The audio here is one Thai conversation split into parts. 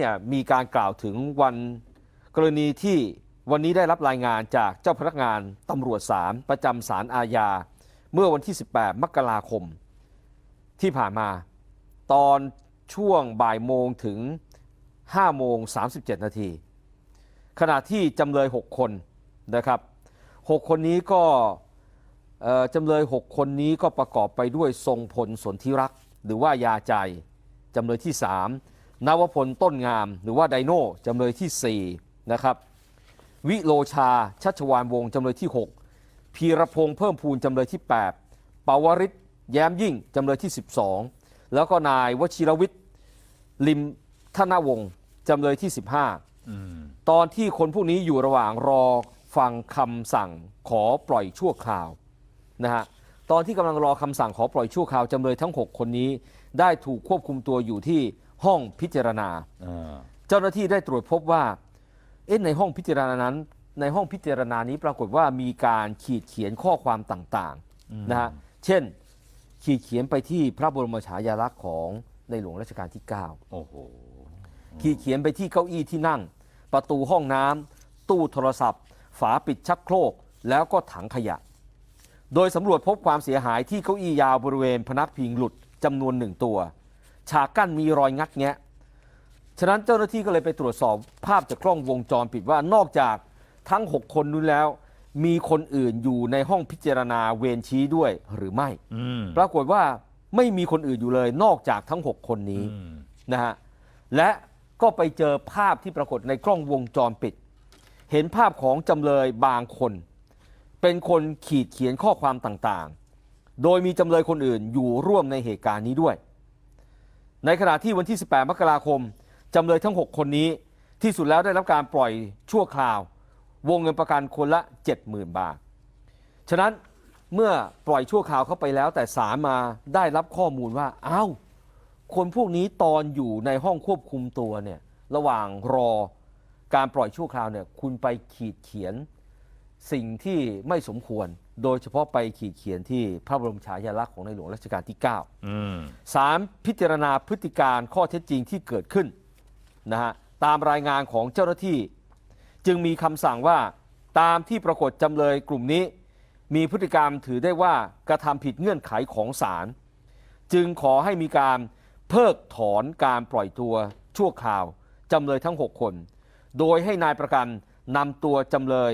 เนี่ยมีการกล่าวถึงวันกรณีที่วันนี้ได้รับรายงานจากเจ้าพนักงานตำรวจศาลประจำศาลอาญา เมื่อวันที่ 18 มกราคม ที่ผ่านมา ตอนช่วงบ่ายโมงถึง 5 โมง 37 นาที ขณะที่จำเลย 6 คนนะครับ 6 คนนี้ก็จำเลย 6 คนนี้ก็ประกอบไปด้วยทรงพลสนธิรัก หรือว่ายาใจจำเลยที่ 3 นวพลต้นงาม หรือว่าไดโน่จำเลยทีสี่4 นะครับ วิโลชาชัชวานวงศ์จำเลยที่ 6 พีรพงษ์เพิ่มพูนจำเลยที่ 8 ปาวริศแย้มยิ่งจำเลยที่ 12 แล้วก็นายวชิรวิทย์ลิมธนวงศ์จำเลยที่ 15อืมตอนที่คนพวกนี้อยู่ระหว่างรอฟังคำสั่งขอปล่อยชั่วคราวนะฮะตอนที่กำลังรอคำสั่งขอปล่อยชั่วคราวจำเลยทั้ง 6 คนนี้ ได้ถูกควบคุมตัวอยู่ที่ ห้องพิจารณาเออเจ้าหน้าที่ได้ตรวจพบว่าเอ๊ะในห้องพิจารณานั้น ในห้องพิจารณานี้ปรากฏว่ามีการขีดเขียนข้อความต่างๆนะฮะเช่น ขีดเขียนไปที่พระบรมฉายาลักษณ์ของในหลวงรัชกาลที่ 9 โอ้โห ขีดเขียนไปที่เก้าอี้ที่นั่ง ประตูห้องน้ำตู้โทรศัพท์ ฝาปิดชักโครก แล้วก็ถังขยะ โดยสำรวจพบความเสียหายที่เก้าอี้ยาวบริเวณพนักพิงหลุดจำนวนหนึ่งตัว ฉากกั้นมีรอยงัดแงะ ฉะนั้นเจ้าหน้าที่ก็เลยไปตรวจสอบภาพจากกล้องวงจรปิดว่านอกจากทั้ง 6 คนนู้นแล้ว มีคนอื่นอยู่ในห้องพิจารณาเวรชี้ด้วยหรือไม่ อืมปรากฏว่าไม่มีคนอื่นอยู่เลย นอกจากทั้ง 6 คนนี้ อืมนะฮะและก็ไปเจอภาพที่ปรากฏในกล้องวงจรปิด เห็นภาพของจำเลยบางคน เป็นคนขีดเขียนข้อความต่างๆ โดยมีจำเลยคนอื่นอยู่ร่วมในเหตุการณ์นี้ด้วย ในขณะที่วันที่ 18 มกราคม จำเลยทั้ง 6 คนนี้ที่สุดแล้วได้รับการปล่อยชั่วคราว วงเงินประกันคนละ 70,000 บาท ฉะนั้นเมื่อปล่อยชั่วคราวเข้าไปแล้ว แต่ศาลมาได้รับข้อมูลว่าอ้าวคนพวกนี้ตอนอยู่ในห้องควบคุมตัวเนี่ยระหว่างรอการปล่อยชั่วคราวเนี่ยคุณไปขีดเขียน สิ่งที่ไม่สมควร โดยเฉพาะไปขีดเขียนที่พระบรมฉายาลักษณ์ของในหลวงรัชกาลที่9อืมศาลพิจารณาพฤติการข้อเท็จจริงที่เกิดขึ้นนะฮะตามรายงานของเจ้าหน้าที่ จึงมีคำสั่งว่าตามที่ปรากฏจำเลยกลุ่มนี้ มีพฤติกรรมถือได้ว่ากระทำผิดเงื่อนไขของศาลจึงขอให้มีการเพิกถอนการปล่อยตัวชั่วคราวจำเลยทั้ง 6 คน โดยให้นายประกันนำตัวจำเลย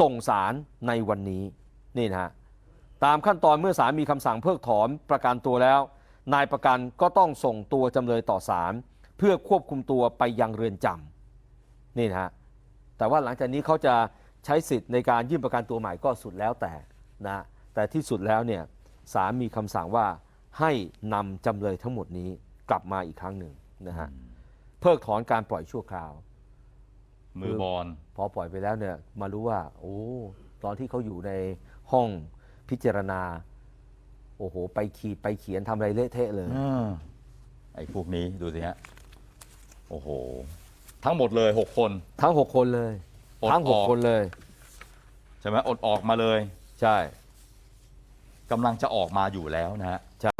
ส่งศาลในวันนี้นี่นะฮะตามขั้นตอนเมื่อศาลมีคำสั่งเพิกถอนประกันตัวแล้ว นายประกันก็ต้องส่งตัวจำเลยต่อศาลเพื่อควบคุมตัวไปยังเรือนจำนี่นะฮะแต่ว่าหลังจากนี้เขาจะใช้สิทธิ์ในการยื่นประกันตัวใหม่ก็สุดแล้วแต่นะฮะแต่ที่สุดแล้วเนี่ยศาลมีคำสั่งว่าให้นำจำเลยทั้งหมดนี้กลับมาอีกครั้งหนึ่งนะฮะเพิกถอนการปล่อยชั่วคราว มือบอลพอปล่อยไปแล้วเนี่ยมารู้ว่า โอ้ตอนที่เขาอยู่ในห้องพิจารณา โอ้โห ไปขีดไปเขียนทำอะไรเละเทะเลยอืมไอ้พวกนี้ดูสิฮะโอ้โห ทั้งหมดเลยหกคน ทั้งหกคนเลย อดทั้งหกออก คนเลย ใช่ไหมอดออกมาเลยใช่กำลังจะออกมาอยู่แล้วนะฮะ ใช่